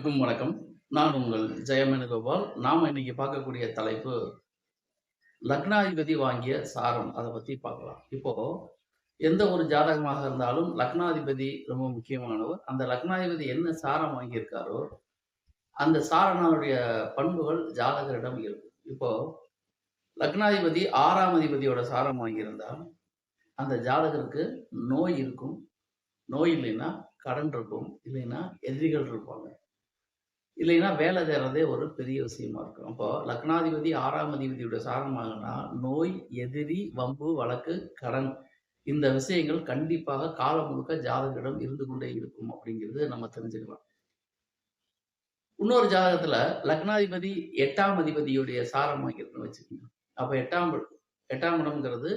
அனைவருக்கும் வணக்கம். நான் உங்கள் ஜெயமேனுகோபால். நாம் இன்னைக்கு பார்க்கக்கூடிய தலைப்பு லக்னாதிபதி வாங்கிய சாரம். அதை பத்தி பார்க்கலாம். இப்போ எந்த ஒரு ஜாதகமாக இருந்தாலும் லக்னாதிபதி ரொம்ப முக்கியமானவர். அந்த லக்னாதிபதி என்ன சாரம் வாங்கியிருக்காரோ அந்த சாரனாருடைய பண்புகள் ஜாதகரிடம் இருக்கும் இப்போ லக்னாதிபதி ஆறாம் அதிபதியோட சாரம் வாங்கியிருந்தால் அந்த ஜாதகருக்கு நோய் இருக்கும். நோய் இல்லைன்னா கடன் இருக்கும். இல்லைன்னா எதிரிகள் இருப்பாங்க. இல்லைன்னா வேலை தேடுறதே ஒரு பெரிய விஷயமா இருக்கும். அப்போ லக்னாதிபதி ஆறாம் அதிபதியோட சாரமாகனா நோய் எதிரி வம்பு வழக்கு கடன். இந்த விஷயங்கள் கண்டிப்பாக காலம் முழுக்க ஜாதகரிடம் இருந்து கொண்டே இருக்கும் அப்படிங்கிறது நம்ம தெரிஞ்சுக்கலாம். இன்னொரு ஜாதகத்துல லக்னாதிபதி எட்டாம் அதிபதியுடைய சாரம் வாங்கியிருக்குன்னு வச்சுக்கோங்க. அப்ப எட்டாம் எட்டாம் இடம்ங்கிறது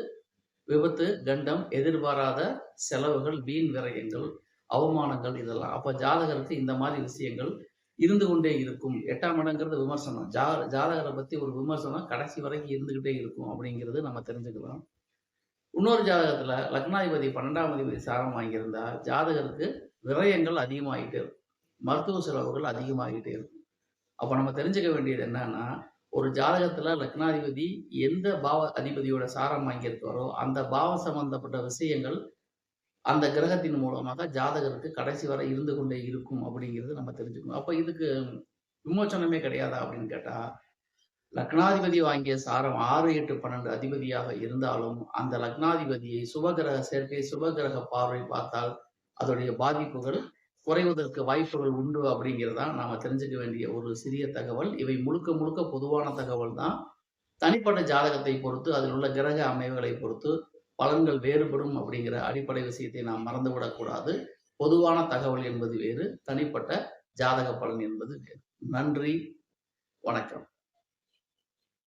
விபத்து கண்டம் எதிர்பாராத செலவுகள் வீண் விரயங்கள் அவமானங்கள் இதெல்லாம். அப்ப ஜாதகருக்கு இந்த மாதிரி விஷயங்கள் இருந்து கொண்டே இருக்கும். எட்டாம் இடங்கிறது விமர்சனம். ஜா ஜாதகரை பத்தி ஒரு விமர்சனம் கடைசி வரைக்கும் இருந்துகிட்டே இருக்கும் அப்படிங்கிறது நம்ம தெரிஞ்சுக்கலாம். இன்னொரு ஜாதகத்துல லக்னாதிபதி பன்னெண்டாம் அதிபதி சாரம் வாங்கியிருந்தா ஜாதகருக்கு விரயங்கள் அதிகமாகிட்டே இருக்கும். மருத்துவ செலவுகள் அதிகமாகிட்டே இருக்கும். அப்போ நம்ம தெரிஞ்சுக்க வேண்டியது என்னன்னா ஒரு ஜாதகத்துல லக்னாதிபதி எந்த பாவ அதிபதியோட சாரம் வாங்கியிருக்காரோ அந்த பாவம் சம்பந்தப்பட்ட விஷயங்கள் அந்த கிரகத்தின் மூலமாக ஜாதகருக்கு கடைசி வரை இருந்து கொண்டே இருக்கும் அப்படிங்கிறது நம்ம தெரிஞ்சுக்கணும். அப்போ இதுக்கு விமோச்சனமே கிடையாதா அப்படின்னு கேட்டால் லக்னாதிபதி வாங்கிய சாரம் ஆறு எட்டு பன்னெண்டு அதிபதியாக இருந்தாலும் அந்த லக்னாதிபதியை சுபகிரக சேர்க்கை சுபகிரக பார்வை பார்த்தால் அதோடைய பாதிப்புகள் குறைவதற்கு வாய்ப்புகள் உண்டு அப்படிங்கிறதா நாம் தெரிஞ்சுக்க வேண்டிய ஒரு சிறிய தகவல். இவை முழுக்க முழுக்க பொதுவான தகவல் தான் தனிப்பட்ட ஜாதகத்தை பொறுத்து அதில் உள்ள கிரக அமைவுகளை பொறுத்து பலன்கள் வேறுபடும் அப்படிங்கிற அடிப்படை விஷயத்தை நாம் மறந்துவிடக்கூடாது. பொதுவான தகவல் என்பது வேறு தனிப்பட்ட ஜாதக பலன் என்பது வேறு. நன்றி வணக்கம்.